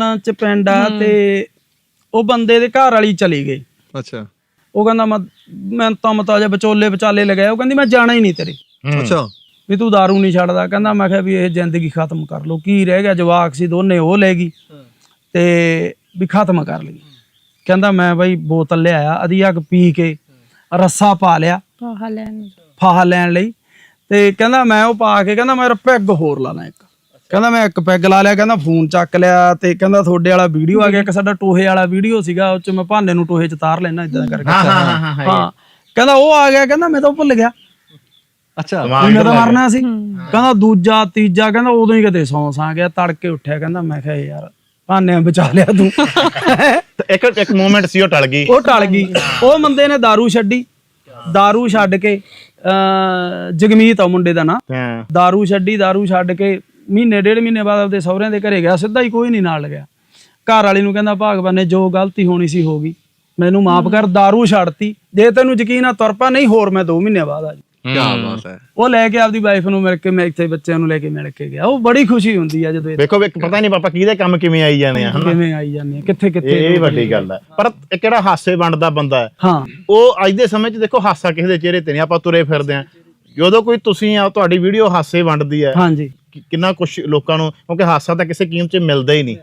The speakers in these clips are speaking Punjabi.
ਰਾਜਸਥਾਨ ਚ ਪਿੰਡ ਆ ਤੇ ਉਹ ਬੰਦੇ ਦੇ ਘਰ ਵਾਲੀ ਚਲੀ ਗਈ। ਅੱਛਾ। ਉਹ ਕਹਿੰਦਾ ਮੈਂ ਮੈਂ ਤਾਂ ਮਤਾ ਜੇ ਵਿਚੋਲੇ ਵਿਚਾਲੇ ਲਗਾਇਆ ਉਹ ਕਹਿੰਦੀ ਮੈਂ ਜਾਣਾ ਹੀ ਨਹੀਂ ਤੇਰੇ। ਅੱਛਾ। ਵੀ ਤੂੰ दारू ਨਹੀਂ ਛੱਡਦਾ। ਕਹਿੰਦਾ ਮੈਂ ਕਿਹਾ ਵੀ ਇਹ ਜ਼ਿੰਦਗੀ ਖਤਮ ਕਰ ਲੋ ਕੀ ਰਹਿ ਗਿਆ? ਜਵਾਕ ਸੀ ਦੋਨੇ ਉਹ ਲੈ ਗਈ। ਤੇ ਵੀ ਖਤਮ ਕਰ ਲਈ। ਕਹਿੰਦਾ ਮੈਂ ਬਈ ਬੋਤਲ ਲਿਆਇਆ ਅਧੀ ਅੱਗ ਪੀ ਕੇ ਰੱਸਾ ਪਾ ਲਿਆ। ਪਾਹਾ ਲੈਣ ਫਾਹਾ ਲੈਣ ਲਈ। ਤੇ ਕਹਿੰਦਾ ਮੈਂ ਉਹ ਪਾ ਕੇ ਕਹਿੰਦਾ ਮੈਂ ਪੈਗ ਹੋਰ ਲਾਣਾ ਇੱਕ। ਕਹਿੰਦਾ ਮੈਂ ਇੱਕ ਪੈਗ ਲਾ ਲਿਆ ਕਹਿੰਦਾ ਫੋਨ ਚੱਕ ਲਿਆ ਤੇ ਕਹਿੰਦਾ ਤੁਹਾਡੇ ਵਾਲਾ ਵੀਡੀਓ ਆ ਗਿਆ ਇੱਕ ਸਾਡਾ ਟੋਹੇ ਵਾਲਾ ਵੀਡੀਓ ਸੀਗਾ ਉਹ ਚ ਮੈਂ ਭਾਨੇ ਨੂੰ ਟੋਹੇ ਚ ਤਾਰ ਲੈਣਾ ਇਦਾਂ ਕਰਕੇ ਹਾਂ ਹਾਂ ਹਾਂ ਹਾਂ ਹਾਂ ਕਹਿੰਦਾ ਉਹ ਆ ਗਿਆ ਕਹਿੰਦਾ ਮੈਂ ਤਾਂ ਉਹ ਭੁੱਲ ਗਿਆ ਅੱਛਾ ਵੀ ਮੈਂ ਤਾਂ ਮਰਨਾ ਸੀ ਕਹਿੰਦਾ ਦੂਜਾ ਤੀਜਾ ਕਹਿੰਦਾ ਉਦੋਂ ਹੀ ਕਿਤੇ ਸੌਂ ਸਾਂ ਗਿਆ ਤੜਕੇ ਉੱਠਿਆ ਕਹਿੰਦਾ ਮੈਂ ਕਿਹਾ ਯਾਰ ਭਾਨੇ ਬਚਾ ਲਿਆ ਤੂੰ ਤੇ ਇੱਕ ਇੱਕ ਮੂਮੈਂਟ ਸੀ ਉਹ ਟਲ ਗਈ ਉਹ ਟਲ ਗਈ ਉਹ ਬੰਦੇ ਨੇ दारू ਛੱਡੀ दारू ਛੱਡ ਕੇ ਅ ਜਗਮੀਤ ਆ ਮੁੰਡੇ ਦਾ ਨਾਂ ਹਾਂ दारू ਛੱਡੀ दारू ਛੱਡ ਕੇ ਮਹੀਨੇ ਡੇਢ ਮਹੀਨੇ ਬਾਅਦ ਆਪਦੇ ਸਹੁਰਿਆਂ ਦੇ ਘਰੇ ਗਿਆ ਸਿੱਧਾ ਹੀ ਕੋਈ ਨਹੀਂ ਨਾਲ ਲੱਗਿਆ ਘਰ ਵਾਲੀ ਨੂੰ ਕਹਿੰਦਾ ਭਾਗਵਾਨ ਨੇ ਜੋ ਗਲਤੀ ਹੋਣੀ ਸੀ ਹੋ ਗਈ। ਮੈਨੂੰ ਮਾਫ ਕਰ दारू ਛੱਡਤੀ। ਜੇ ਤੈਨੂੰ ਯਕੀਨ ਆ ਤੁਰਪਾ ਨਹੀਂ ਹੋਰ ਮੈਂ 2 ਮਹੀਨੇ ਬਾਅਦ ਆ ਜੀ ਕੀ ਬਾਤ ਹੈ। ਉਹ ਲੈ ਕੇ ਆਪਦੀ ਵਾਈਫ ਨੂੰ ਮਿਲ ਕੇ ਮੈਂ ਇੱਥੇ ਬੱਚਿਆਂ ਨੂੰ ਲੈ ਕੇ ਮਿਲ ਕੇ ਗਿਆ। ਉਹ ਬੜੀ ਖੁਸ਼ੀ ਹੁੰਦੀ ਆ ਜਦੋਂ ਵੇਖੋ ਵੇਖ ਪਤਾ ਨਹੀਂ ਪਾਪਾ ਕਿਹਦੇ ਕੰਮ ਕਿਵੇਂ ਆਈ ਜਾਣੇ ਆ ਹਨਾ? ਕਿਵੇਂ ਆਈ ਜਾਂਦੀ ਆ ਕਿੱਥੇ ਕਿੱਥੇ ਇਹ ਵੱਡੀ ਗੱਲ ਹੈ ਪਰ ਇਹ ਕਿਹੜਾ ਹਾਸੇ ਵੰਡਦਾ ਬੰਦਾ ਹੈ? ਹਾਂ। ਉਹ ਅੱਜ ਦੇ ਸਮੇਂ 'ਚ ਦੇਖੋ ਹਾਸਾ ਕਿਸੇ ਦੇ ਚਿਹਰੇ ਤੇ ਨਹੀਂ ਆਪਾਂ ਤੁਰੇ ਫਿਰਦੇ ਆ। ਜਦੋਂ ਕੋਈ ਤੁਸੀਂ ਆ ਤੁਹਾਡੀ ਵੀਡੀਓ ਹਾਸੇ ਵੰਡਦੀ ਹੈ। ਹਾਂਜੀ। ਕਿ- ਕਿੰਨਾ ਕੁਝ ਲੋਕਾਂ ਨੂੰ ਕਿਉਂਕਿ ਹਾਸਾ ਤਾਂ ਕਿਸੇ ਕੀਮਤ 'ਚ ਮਿਲਦਾ ਹੀ ਨਹੀਂ।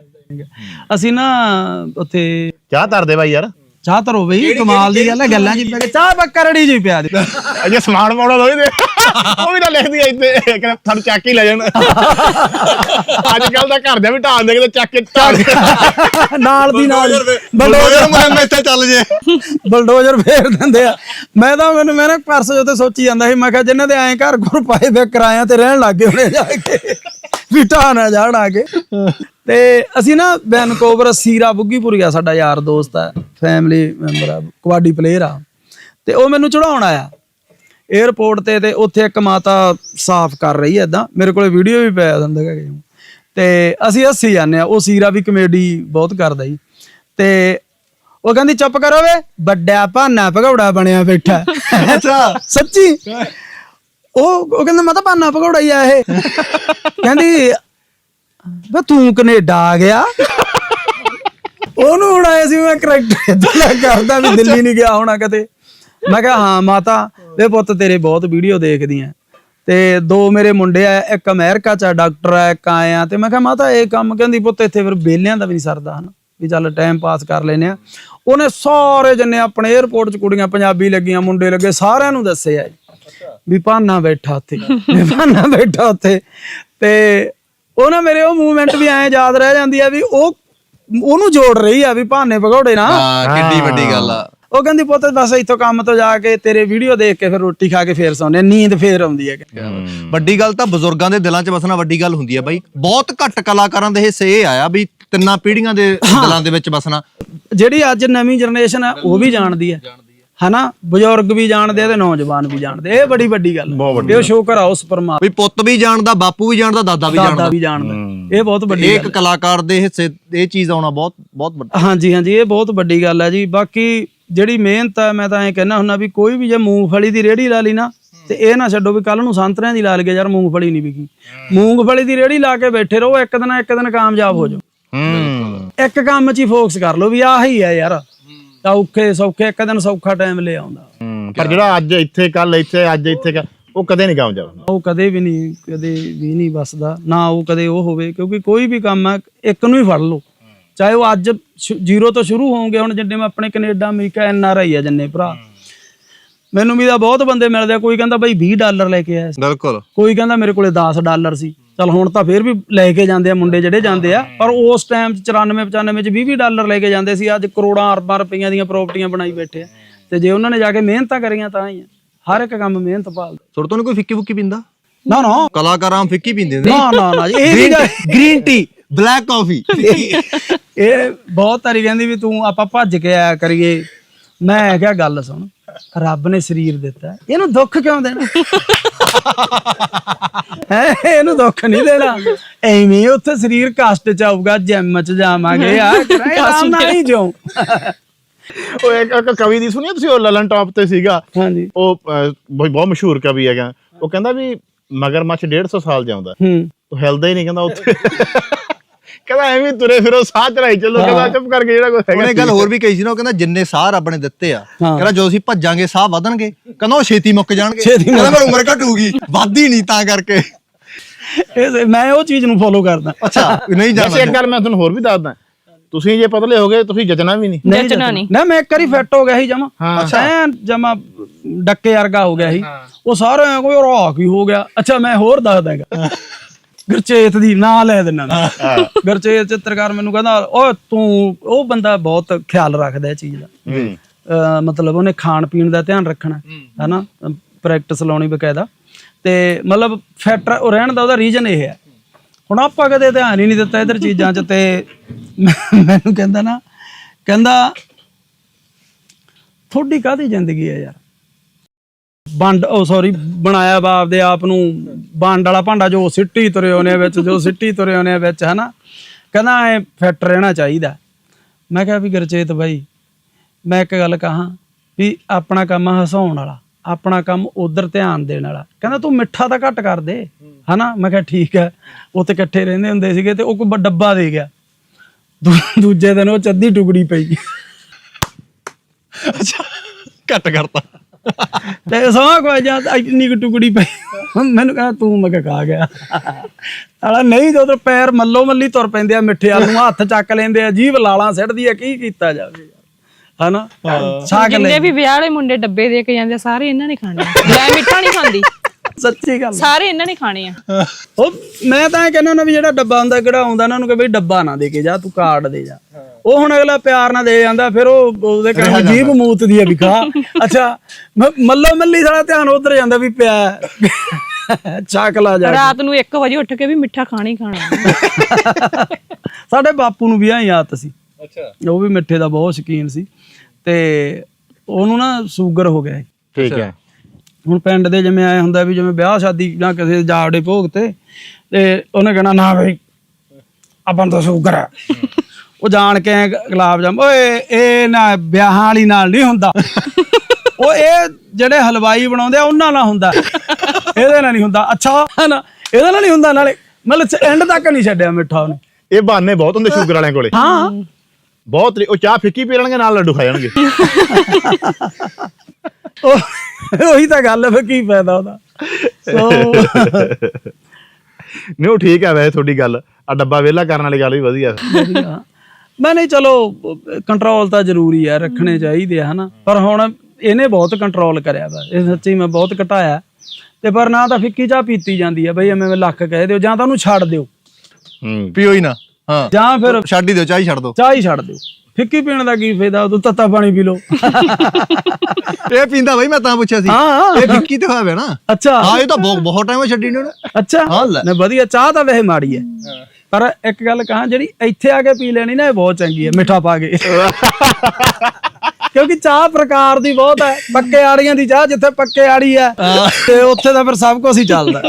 ਅਸੀਂ ਨਾ ਉੱਥੇ ਚਾਹ ਧਰਦੇ ਬਾਈ ਯਾਰ। ਚਾਹ ਤਰੋ ਬਈ ਕਮਾਲ ਦੀ ਗੱਲ ਹੈ ਗੱਲਾਂ ਜੀ ਪੈ ਕੇ ਚਾਹ ਪੱਕਰੜੀ ਜੀ ਪਿਆ ਦੀ। ਅਜੇ ਸਮਾਨ ਪਾਉਣਾ ਲੋਈ ਦੇ। ਉਹ ਵੀ ਤਾਂ ਲਿਖਦੀ ਐ ਇੱਥੇ ਕਹਿੰਦਾ ਤੁਹਾਨੂੰ ਚੱਕ ਹੀ ਲੈ ਜਾਣ। ਅੱਜ ਕੱਲ ਦਾ ਘਰ ਦੇ ਵੀ ਢਾਲ ਦੇ ਕਿਤੇ ਚੱਕ ਕੇ ਢਾਲ ਦੇ। ਨਾਲ ਦੀ ਨਾਲ ਬਲਡੋਜ਼ਰ ਮੁਹਿੰਮ ਇੱਥੇ ਚੱਲ ਜੇ। ਬਲਡੋਜ਼ਰ ਫੇਰ ਦਿੰਦੇ ਆ। ਮੈਂ ਤਾਂ ਮੈਨੂੰ ਮੈਂ ਨਾ ਪਰਸੋਂ ਉੱਤੇ ਸੋਚੀ ਜਾਂਦਾ ਸੀ ਮੈਂ ਕਿਹਾ ਜਿਨ੍ਹਾਂ ਦੇ ਐਂ ਘਰ ਘਰ ਪਾਏ ਵੇ ਕਿਰਾਇਆਂ ਤੇ ਰਹਿਣ ਲੱਗੇ ਹੁਣੇ ਜਾ ਕੇ। ਵੀ ਢਾਹ ਨਾ ਜਾਣ ਆ ਕੇ। ਤੇ ਅਸੀਂ ਨਾ ਵੈਨਕੂਵਰ ਸੀਰਾ ਬੁੱਗੀਪੁਰੀਆ ਸਾਡਾ ਯਾਰ ਦੋਸਤ ਆ ਫੈਮਿਲੀ ਮੈਂਬਰ ਆ ਕਬੱਡੀ ਪਲੇਅਰ ਆ। ਤੇ ਉਹ ਮੈਨੂੰ ਚੜਾਉਣ ਆਇਆ। 에어ਪੋਰਟ ਤੇ ਤੇ ਉੱਥੇ ਇੱਕ ਮਾਤਾ ਸਾਫ਼ ਕਰ ਰਹੀ ਐ ਇਦਾਂ ਮੇਰੇ ਕੋਲੇ ਵੀਡੀਓ ਵੀ ਪਿਆ ਦਿੰਦਾ ਹੈਗਾ। ਤੇ ਅਸੀਂ ਹੱਸੀ ਜਾਂਦੇ ਆ। ਉਹ ਸੀਰਾ ਵੀ ਕਮੇਡੀ ਬਹੁਤ ਕਰਦਾ ਜੀ। ਤੇ ਉਹ ਕਹਿੰਦੀ ਚੁੱਪ ਕਰੋ ਵੇ ਵੱਡਾ ਭਾਨਾ ਭਗੌੜਾ ਬਣਿਆ ਬੈਠਾ ਅੱਛਾ। ਸੱਚੀ? ਉਹ ਉਹ ਕਹਿੰਦਾ ਮੈਂ ਤਾਂ ਭਾਨਾ ਭਗੌੜਾ ਹੀ ਆ ਇਹ। ਕਹਿੰਦੀ ਵੇ ਤੂੰ ਕੈਨੇਡਾ ਆ ਗਿਆ? ਉਹਨੂੰ ਉਡਾਇਆ ਸੀ ਮੈਂ ਕਰੈਕਟਰ ਇਦਾਂ ਕਰਦਾ ਵੀ ਦਿੱਲੀ ਨਹੀਂ ਗਿਆ ਹੋਣਾ ਕਦੇ। ਮੈਂ ਕਿਹਾ ਹਾਂ ਮਾਤਾ ਵੇ ਪੁੱਤ ਤੇਰੇ ਬਹੁਤ ਵੀਡੀਓ ਦੇਖਦੀ ਆ। ਤੇ ਦੋ ਮੇਰੇ ਮੁੰਡੇ ਆ ਇੱਕ ਅਮਰੀਕਾ ਚ ਡਾਕਟਰ ਆ ਇੱਕ ਆਇਆ ਤੇ ਮੈਂ ਕਿਹਾ ਮਾਤਾ ਇਹ ਕੰਮ ਕਹਿੰਦੀ ਪੁੱਤ ਇੱਥੇ ਫਿਰ ਬੇਲਿਆਂ ਦਾ ਵੀ ਨਹੀਂ ਸਰਦਾ ਹਨ। ਵੀ ਚੱਲ ਟਾਈਮ ਪਾਸ ਕਰ ਲੈਨੇ ਆ। ਉਹਨੇ ਸਾਰੇ ਜੰਨੇ ਆਪਣੇ 에어ਪੋਰਟ ਚ ਕੁੜੀਆਂ ਪੰਜਾਬੀ ਲੱਗੀਆਂ ਮੁੰਡੇ ਲੱਗੇ ਸਾਰਿਆਂ ਨੂੰ ਦੱਸਿਆ ਵੀ ਭਾਨਾ ਬੈਠਾ ਉੱਥੇ। ਵੀ ਭਾਨਾ ਬੈਠਾ ਉੱਥੇ। ਤੇ ਉਹ ਨਾ ਮੇਰੇ ਉਹ ਮੂਵਮੈਂਟ ਵੀ ਐਂ ਯਾਦ ਰਹਿ ਜਾਂਦੀ ਆ ਵੀ ਉਹ ਉਹਨੂੰ ਜੋੜ ਰਹੀ ਆ ਵੀ ਭਾਨੇ ਭਗੌੜੇ ਨਾ। ਹਾਂ ਕਿੱਡੀ ਵੱਡੀ ਗੱਲ ਆ। ਉਹ ਕਹਿੰਦੀ ਪੁੱਤ ਬਸ ਇੱਥੋਂ ਕੰਮ ਤੋਂ ਜਾ ਕੇ ਤੇਰੇ ਵੀਡੀਓ ਦੇਖ ਕੇ ਫਿਰ ਰੋਟੀ ਖਾ ਕੇ ਫੇਰ ਸੌਂਦੇ ਨੀਂਦ ਫੇਰ ਆਉਂਦੀ ਹੈ। ਵੱਡੀ ਗੱਲ ਤਾਂ ਬਜ਼ੁਰਗਾਂ ਦੇ ਦਿਲਾਂ 'ਚ ਵਸਣਾ ਵੱਡੀ ਗੱਲ ਹੁੰਦੀ ਹੈ ਬਾਈ। ਬਹੁਤ ਘੱਟ ਕਲਾਕਾਰਾਂ ਦੇ ਹਿੱਸੇ ਇਹ ਆਇਆ ਵੀ ਤਿੰਨਾਂ ਪੀੜ੍ਹੀਆਂ ਦੇ ਦਿਲਾਂ ਦੇ ਵਿੱਚ ਵਸਣਾ ਜਿਹੜੀ ਅੱਜ ਨਵੀਂ ਜਨਰੇਸ਼ਨ ਹੈ ਉਹ ਵੀ ਜਾਣਦੀ ਹੈ ਹਨਾ? ਬਜ਼ੁਰਗ ਵੀ ਜਾਣਦੇ ਆ ਤੇ ਨੌਜਵਾਨ ਵੀ ਜਾਣਦੇ। ਇਹ ਬੜੀ ਵੱਡੀ ਗੱਲ ਹੈ ਇਹ ਸ਼ੋਕਰ ਆ ਉਸ ਪਰਮਾਤਮਾ ਵੀ ਪੁੱਤ ਵੀ ਜਾਣਦਾ ਬਾਪੂ ਵੀ ਜਾਣਦਾ ਦਾਦਾ ਵੀ ਦਾਦਾ ਜਾਣਦਾ। ਵੀ ਜਾਣਦਾ। ਇਹ ਬਹੁਤ ਵੱਡੀ ਇੱਕ ਕਲਾਕਾਰ ਦੇ ਹਿੱਸੇ ਇਹ ਚੀਜ਼ ਆਉਣਾ ਬਹੁਤ ਬਹੁਤ ਵੱਡਾ। ਹਾਂਜੀ ਹਾਂਜੀ ਇਹ ਬਹੁਤ ਵੱਡੀ ਗੱਲ ਹੈ ਜੀ। ਬਾਕੀ ਜਿਹੜੀ ਮਿਹਨਤ ਹੈ ਮੈਂ ਤਾਂ ਐਂ ਕਹਿਣਾ ਹੁੰਦਾ ਵੀ ਕੋਈ ਵੀ ਜੇ ਮੂੰਗਫਲੀ ਦੀ ਰੇੜੀ ਲਾ ਲਈ ਨਾ ਤੇ ਇਹ ਨਾ ਛੱਡੋ ਵੀ ਕੱਲ ਨੂੰ ਸੰਤਰਿਆਂ ਦੀ ਲਾ ਲਈਏ ਯਾਰ ਮੂੰਗਫਲੀ ਨਹੀਂ ਵਿਕੀ। ਮੂੰਗਫਲੀ ਦੀ ਰੇੜੀ ਲਾ ਕੇ ਬੈਠੇ ਰਹੋ ਇੱਕ ਦਿਨ ਇੱਕ ਦਿਨ ਕਾਮਯਾਬ ਹੋ ਜਾਓ। ਹੂੰ। ਇੱਕ ਕੰਮ 'ਚ ਹੀ ਫੋਕਸ ਕਰ ਲਓ ਵੀ ਆਹੀ ਹੈ ਯਾਰ। ਤਾਂ ਔਖੇ ਸੌਖੇ ਇੱਕ ਦਿਨ ਸੌਖਾ ਟਾਈਮ ਲੈ ਆਉਂਦਾ। ਪਰ ਜਿਹੜਾ ਅੱਜ ਇੱਥੇ ਕੱਲ ਇੱਥੇ ਅੱਜ ਇੱਥੇ ਕੱਲ੍ਹ, ਉਹ ਕਦੇ ਨਹੀਂ ਕਾਮਯਾਬ ਉਹ ਕਦੇ ਵੀ ਨਹੀਂ ਕਦੇ ਵੀ ਨਹੀਂ ਵਸਦਾ। ਨਾ ਉਹ ਕਦੇ ਉਹ ਹੋਵੇ ਕਿਉਂਕਿ ਕੋਈ ਵੀ ਕੰਮ ਹੈ ਇੱਕ ਨੂੰ ਹੀ ਫੜ ਲਓ। ਚਾਹੇ ਉਹ ਅੱਜ ਜ਼ੀਰੋ ਤੋਂ ਸ਼ੁਰੂ ਹੋਣਗੇ ਹੁਣ ਜਿੰਨੇ ਮੈਂ ਆਪਣੇ Canada America N R I ਆ ਜਿੰਨੇ ਭਰਾ। ਮੈਨੂੰ ਵੀ ਤਾਂ ਬਹੁਤ ਬੰਦੇ ਮਿਲਦੇ ਆ। ਕੋਈ ਕਹਿੰਦਾ ਬਾਈ 20 ਡਾਲਰ ਲੈ ਕੇ ਆਇਆ ਸੀ। ਬਿਲਕੁਲ। ਕੋਈ ਕਹਿੰਦਾ ਮੇਰੇ ਕੋਲੇ 10 ਡਾਲਰ ਸੀ। ਚਲ ਹੁਣ ਤਾਂ ਫੇਰ ਵੀ ਲੈ ਕੇ ਜਾਂਦੇ ਆ ਮੁੰਡੇ ਜਿਹੜੇ ਜਾਂਦੇ ਆ ਪਰ ਉਸ ਟਾਈਮ 'ਚ 94 95 'ਚ 20 20 ਡਾਲਰ ਲੈ ਕੇ ਜਾਂਦੇ ਸੀ ਅੱਜ ਕਰੋੜਾਂ ਅਰਬਾਂ ਰੁਪਈਆਂ ਦੀਆਂ ਪ੍ਰਾਪਰਟੀਆਂ ਬਣਾਈ ਬੈਠੇ ਆ। ਤੇ ਜੇ ਉਹਨਾਂ ਨੇ ਜਾ ਕੇ ਮਿਹਨਤਾਂ ਕਰੀਆਂ ਤਾਂ ਹੀ ਆ। ਹਰ ਇੱਕ ਕੰਮ ਮਿਹਨਤ ਭਾਲਦਾ। ਸੁਰਤੋਂ ਨੂੰ ਕੋਈ ਫਿੱਕੀ ਫੁੱਕੀ ਪੀਂਦਾ? ਨਾ ਨਾ। ਕਲਾਕਾਰਾਂ ਫਿੱਕੀ ਪੀਂਦੇ ਨੇ। ਨਾ ਨਾ ਨਾ ਜੀ, ਇਹ ਵੀ ਗੱਲ ਗ੍ਰੀਨ ਟੀ ਬਲੈਕ ਕਾਫੀ ਇਹ ਬਹੁਤ ਤਾਰੀ ਕਹਿੰਦੀ ਵੀ ਤੂੰ ਆਪਾਂ ਭੱਜ ਕੇ ਆਇਆ ਕਰੀਏ। ਮੈਂ ਕਿਹਾ ਗੱਲ ਸੁਣ ਰੱਬ ਨੇ ਸਰੀਰ ਦਿੱਤਾ। ਇਹਨੂੰ ਦੁੱਖ ਕਿਉਂ ਦੇਣਾ? ਹੈ ਇਹਨੂੰ ਦੁੱਖ ਨਹੀਂ ਦੇਣਾ। ਐਵੇਂ ਹੀ ਉੱਥੇ ਸਰੀਰ ਕਸ਼ਟ ਚ ਆਊਗਾ ਜਿਮ ਚ ਜਾਵਾਂਗੇ। ਆ ਆਰਾਮ ਨਾਲ ਹੀ ਜਿਉ। ਉਹ ਇੱਕ ਇੱਕ ਕਵੀ ਦੀ ਸੁਣਿਆ ਤੁਸੀਂ ਉਹ ਲਲਨ ਟਾਪ ਤੇ ਸੀਗਾ। ਹਾਂਜੀ। ਉਹ ਅਹ, ਬਹੁਤ ਬਹੁਤ ਮਸ਼ਹੂਰ ਕਵੀ ਹੈਗਾ। ਉਹ ਕਹਿੰਦਾ ਵੀ ਮਗਰਮੱਛ 150 ਸਾਲ ਜਿਉਂਦਾ। ਹੂੰ। ਉਹ ਹਿਲਦਾ ਹੀ ਨਹੀਂ ਕਹਿੰਦਾ ਉੱਥੇ। ਕਹਿੰਦਾ ਐਵੇਂ ਹੀ ਤੁਰੇ ਫਿਰੋ ਸਾਹ ਚੜਾਈ ਚੱਲੋ ਕਹਿੰਦਾ ਚੁੱਪ ਕਰਕੇ ਜਿਹੜਾ ਕੋਈ ਹੈਗਾ ਉਹਨੇ ਗੱਲ ਹੋਰ ਵੀ ਕਹੀ ਸੀ ਨਾ ਉਹ ਕਹਿੰਦਾ ਜਿੰਨੇ ਸਾਹ ਰੱਬ ਨੇ ਦਿੱਤੇ ਆ। ਕਹਿੰਦਾ ਜਦੋਂ ਅਸੀਂ ਭੱਜਾਂਗੇ ਸਾਹ ਵਧਣਗੇ। ਕਹਿੰਦਾ ਉਹ ਛੇਤੀ ਮੁੱਕ ਜਾਣਗੇ। ਕਹਿੰਦਾ ਮੇਰੀ ਉਮਰ ਘਟੂਗੀ ਵੱਧਦੀ ਨਹੀਂ ਤਾਂ ਕਰਕੇ। ਇਹ ਮੈਂ ਉਹ ਚੀਜ਼ ਨੂੰ ਫੋਲੋ ਕਰਦਾ। ਅੱਛਾ ਨਹੀਂ ਵੈਸੇ ਇੱਕ ਗੱਲ ਮੈਂ ਤੁਹਾਨੂੰ ਹੋਰ ਵੀ ਦੱਸਦਾ। ਤੁਸੀਂ ਜੇ ਪਤਲੇ ਹੋ ਗਏ ਤੁਸੀਂ ਜਚਣਾ ਵੀ ਨਹੀਂ। ਨਹੀਂ ਜੱਚਣਾ। ਨਹੀਂ। ਨਾ ਮੈਂ ਇੱਕ ਵਾਰੀ ਫਿੱਟ ਹੋ ਗਿਆ ਸੀ ਜਮਾ। ਅੱਛਾ। ਜਮਾ ਡੱਕੇ ਵਰਗਾ ਹੋ ਗਿਆ ਸੀ। ਉਹ ਸਾਰੇ ਐਂ ਕੋਈ ਰਾਹ ਕੀ ਹੋ ਗਿਆ। ਅੱਛਾ ਮੈਂ ਹੋਰ ਦੱਸ ਦਾਂਗਾ ਗੁਰਚੇਤ ਦੀ ਨਾਂ ਲੈ ਦਿੰਨਾ ਮੈਂ। ਗੁਰਚੇਤ ਚਿੱਤਰਕਾਰ ਮੈਨੂੰ ਕਹਿੰਦਾ ਓ ਤੂੰ ਉਹ ਬੰਦਾ ਬਹੁਤ ਖਿਆਲ ਰੱਖਦਾ ਇਹ ਚੀਜ਼ ਦਾ। ਅਹ ਮਤਲਬ ਉਹਨੇ ਖਾਣ ਪੀਣ ਦਾ ਧਿਆਨ ਰੱਖਣਾ ਹੈਨਾ? ਪ੍ਰੈਕਟਿਸ ਲਾਉਣੀ ਬਕਾਇਦਾ। ਤੇ ਮਤਲਬ ਫਿੱਟ ਉਹ ਰਹਿਣ ਦਾ ਉਹਦਾ ਰੀਜਨ ਇਹ ਹੈ। ਹੁਣ ਆਪਾਂ ਕਦੇ ਧਿਆਨ ਹੀ ਨਹੀਂ ਦਿੱਤਾ ਇਧਰ ਚੀਜ਼ਾਂ 'ਚ ਤੇ ਮੈਂ- ਮੈਨੂੰ ਕਹਿੰਦਾ ਨਾ ਕਹਿੰਦਾ ਤੁਹਾਡੀ ਕਾਹਦੀ ਜ਼ਿੰਦਗੀ ਹੈ ਯਾਰ? ਬੰਡ ਉਹ ਸੌਰੀ ਬਣਾਇਆ ਵਾ ਆਪਦੇ ਆਪ ਨੂੰ। ਬੰਡ ਵਾਲਾ ਭਾਂਡਾ ਜੋ ਸਿੱਟੀ ਤੁਰੇ ਹੋਣੇ ਵਿੱਚ, ਜੋ ਸਿੱਟੀ ਤੁਰੇ ਹੋਣੇ ਵਿੱਚ, ਹਨਾ। ਕਹਿੰਦਾ ਐ ਫਿੱਟ ਰਹਿਣਾ ਚਾਹੀਦਾ। ਮੈਂ ਕਿਹਾ ਵੀ ਗੁਰਚੇਤ ਬਾਈ, ਮੈਂ ਇੱਕ ਗੱਲ ਕਹਾਂ ਵੀ ਆਪਣਾ ਕੰਮ ਹਸਾਉਣ ਵਾਲਾ, ਆਪਣਾ ਕੰਮ ਉਧਰ ਧਿਆਨ ਦੇਣ ਵਾਲਾ। ਕਹਿੰਦਾ ਤੂੰ ਮਿੱਠਾ ਤਾਂ ਘੱਟ ਕਰ ਦੇ, ਹਨਾ। ਮੈਂ ਕਿਹਾ ਠੀਕ ਹੈ ਉੱਥੇ ਇਕੱਠੇ ਰਹਿੰਦੇ ਹੁੰਦੇ ਸੀਗੇ ਤੇ ਉਹ ਕੋਈ ਡੱਬਾ ਦੇ ਗਿਆ। ਦੂ- ਦੂਜੇ ਦਿਨ ਉਹ ਚੱਦੀ ਟੁਕੜੀ ਪਈ। ਅੱਛਾ, ਘੱਟ ਕਰਤਾ। ਤੇ ਸਮਾਂ ਕੋ ਜਾਂ ਇੰਨੀ ਕੁ ਟੁਕੜੀ ਪਈ। ਮੈਨੂੰ ਕਹਿੰਦਾ ਤੂੰ ਮੈਂ ਕਿਹਾ ਖਾ ਗਿਆ। ਆਲਾ ਨਹੀਂ ਜਦੋਂ ਪੈਰ ਮੱਲੋ ਮੱਲੀ ਤੁਰ ਪੈਂਦੇ ਆ ਮਿੱਠੇ ਆਲੂ ਹੱਥ ਚੱਕ ਲੈਂਦੇ ਆ ਜੀਭ ਲਾਲਾਂ ਸਿੱਟਦੀ ਆ ਕੀ ਕੀਤਾ ਜਾਵੇ? ਹਨਾ? ਛਾਕ ਲੈ ਜਿੰਨੇ ਵੀ ਵਿਆਹ ਵਾਲੇ ਮੁੰਡੇ ਡੱਬੇ ਦੇ ਕੇ ਜਾਂਦੇ ਆ, ਸਾਰੇ ਇਹਨਾਂ ਨੇ ਖਾਣੇ। ਮੈਂ ਮਿੱਠਾ ਨਹੀਂ ਖਾਂਦੀ। ਸੱਚੀ ਗੱਲ। ਸਾਰੇ ਇਹਨਾਂ ਨੇ ਖਾਣੇ ਆ। ਉਹ ਮੈਂ ਤਾਂ ਇਹ ਕਹਿੰਦਾ ਨਾ ਵੀ ਜਿਹੜਾ ਡੱਬਾ ਹੁੰਦਾ ਕਿਹੜਾ ਆਉਂਦਾ ਉਹਨਾਂ ਨੂੰ ਕਿ ਬਈ ਡੱਬਾ ਨਾ ਦੇ ਕੇ ਜਾ ਤੂੰ ਕਾਰਡ ਦੇ ਜਾ। ਉਹ ਹੁਣ ਅਗਲਾ ਪਿਆਰ ਨਾਲ ਦੇ ਜਾਂਦਾ ਫਿਰ ਉਹ ਉਹਦੇ ਕਹਿੰਦੇ ਜੀਭ ਮੂਤ ਦੀ ਆ ਵੀ ਖਾ ਅੱਛਾ ਮੱਲੋ ਮੱਲੀ ਸਾਰਾ ਧਿਆਨ ਉਧਰ ਜਾਂਦਾ ਵੀ ਪਿਆ। ਚਾਕਲਾ ਜਾ ਰਾਤ ਨੂੰ 1 ਵਜੇ ਉੱਠ ਕੇ ਵੀ ਮਿੱਠਾ ਖਾਣਾ ਹੀ ਖਾਣਾ। ਸਾਡੇ ਬਾਪੂ ਨੂੰ ਵੀ ਐਂ ਆਦਤ ਸੀ। ਅੱਛਾ। ਉਹ ਵੀ ਮਿੱਠੇ ਦਾ ਬਹੁਤ ਸ਼ੌਕੀਨ ਸੀ। ਤੇ ਉਹਨੂੰ ਨਾ ਸ਼ੂਗਰ ਹੋ ਗਿਆ। ਠੀਕ ਹੈ। ਹੁਣ ਪਿੰਡ ਦੇ ਜਿਵੇਂ ਆਏ ਹੁੰਦਾ ਵੀ ਜਿਵੇਂ ਵਿਆਹ ਸ਼ਾਦੀ ਜਾਂ ਕਿਸੇ ਦੇ ਜਾਵੜੇ ਭੋਗ ਤੇ ਤੇ ਉਹਨੇ ਕਹਿਣਾ ਨਾ ਬਈ ਆਪਾਂ ਨੂੰ ਤਾਂ ਸ਼ੂਗਰ ਆ। ਉਹ ਜਾਣ ਕੇ ਐਂ ਗੁਲਾਬ ਜਾਮ ਓਏ ਇਹ ਨਾ ਵਿਆਹਾਂ ਵਾਲੀ ਨਾਲ ਨਹੀਂ ਹੁੰਦਾ। ਉਹ ਇਹ ਜਿਹੜੇ ਹਲਵਾਈ ਬਣਾਉਂਦੇ ਆ ਉਹਨਾਂ ਨਾਲ ਹੁੰਦਾ। ਇਹਦੇ ਨਾਲ ਨਹੀਂ ਹੁੰਦਾ। ਅੱਛਾ ਨਾ ਇਹਦੇ ਨਾਲ ਨਹੀਂ ਹੁੰਦਾ ਨਾਲੇ ਮਤਲਬ ਐਂਡ ਤੱਕ ਨਹੀਂ ਛੱਡਿਆ ਮਿੱਠਾ ਉਹਨੇ। ਇਹ ਬਹਾਨੇ ਬਹੁਤ ਹੁੰਦੇ ਸ਼ੂਗਰ ਵਾਲਿਆਂ ਕੋਲੇ। ਹਾਂ। ਬਹੁਤ ਤਰੀ- ਉਹ ਚਾਹ ਫਿੱਕੀ ਪੀ ਲੈਣਗੇ ਨਾਲ ਲੱਡੂ ਖਾ ਜਾਣਗੇ। ਉਹ ਉਹੀ ਤਾਂ ਗੱਲ ਹੈ ਫਿਰ ਕੀ ਫਾਇਦਾ ਉਹਦਾ। ਸੋ ਨਹੀਂ ਉਹ ਠੀਕ ਹੈ ਵੈਸੇ ਤੁਹਾਡੀ ਗੱਲ। ਆ ਡੱਬਾ ਵਿਹਲਾ ਕਰਨ ਵਾਲੀ ਗੱਲ ਵੀ ਵਧੀਆ। ਵਧੀਆ। ਮੈਂ ਨਹੀਂ ਚਲੋ ਕੰਟਰੋਲ ਤਾਂ ਜ਼ਰੂਰੀ ਹੈ ਰੱਖਣੇ ਚਾਹੀਦੇ ਆ ਹਨਾ। ਪਰ ਹੁਣ ਇਹਨੇ ਬਹੁਤ ਕੰਟਰੋਲ ਕਰਿਆ ਵਾ। ਇਹ ਸੱਚੀ ਮੈਂ ਬਹੁਤ ਘਟਾਇਆ। ਤੇ ਪਰ ਨਾ ਤਾਂ ਫਿੱਕੀ ਚਾਹ ਪੀਤੀ ਜਾਂਦੀ ਹੈ ਬਈ ਐਵੇਂ ਲੱਖ ਕਹਿ ਦਿਓ ਜਾਂ ਤਾਂ ਉਹਨੂੰ ਛੱਡ ਦਿਓ। ਹੂੰ। ਪੀਓ ਹੀ ਨਾ ਹਾਂ। ਜਾਂ ਫਿਰ ਛੱਡ ਹੀ ਦਿਓ ਚਾਹ ਹੀ ਛੱਡ ਦਿਓ। ਚਾਹ ਹੀ ਛੱਡ ਦਿਓ। ਫਿੱਕੀ ਪੀਣ ਦਾ ਕੀ ਫਾਇਦਾ ਉਦੋਂ ਤੱਤਾ ਪਾਣੀ ਪੀ ਲਓ। ਇਹ ਪੀਂਦਾ ਬਈ ਮੈਂ ਤਾਂ ਪੁੱਛਿਆ ਸੀ। ਹਾਂ ਇਹ ਫਿੱਕੀ ਤੇ ਹੋਇਆ ਨਾ। ਅੱਛਾ। ਹਾਂ ਇਹ ਤਾਂ ਬਹੁਤ ਬਹੁਤ ਟਾਈਮ ਛੱਡੀ ਨੇ ਉਹਨੇ। ਅੱਛਾ। ਹਾਂ। ਨਾ ਵਧੀਆ ਚਾਹ ਤਾਂ ਵੈਸੇ ਮਾੜੀ ਹੈ। ਪਰ ਇੱਕ ਗੱਲ ਕਹਾਂ ਜਿਹੜੀ ਇੱਥੇ ਆ ਕੇ ਪੀ ਲੈਣੀ ਨਾ ਇਹ ਬਹੁਤ ਚੰਗੀ ਹੈ ਮਿੱਠਾ ਪਾ ਕੇ। ਕਿਉਂਕਿ ਚਾਹ ਪ੍ਰਕਾਰ ਦੀ ਬਹੁਤ ਹੈ ਪੱਕੇ ਆੜੀਆਂ ਦੀ ਚਾਹ ਜਿੱਥੇ ਪੱਕੇ ਆੜੀ ਹੈ ਤੇ ਉੱਥੇ ਤਾਂ ਫਿਰ ਸਭ ਕੁਝ ਹੀ ਚੱਲਦਾ।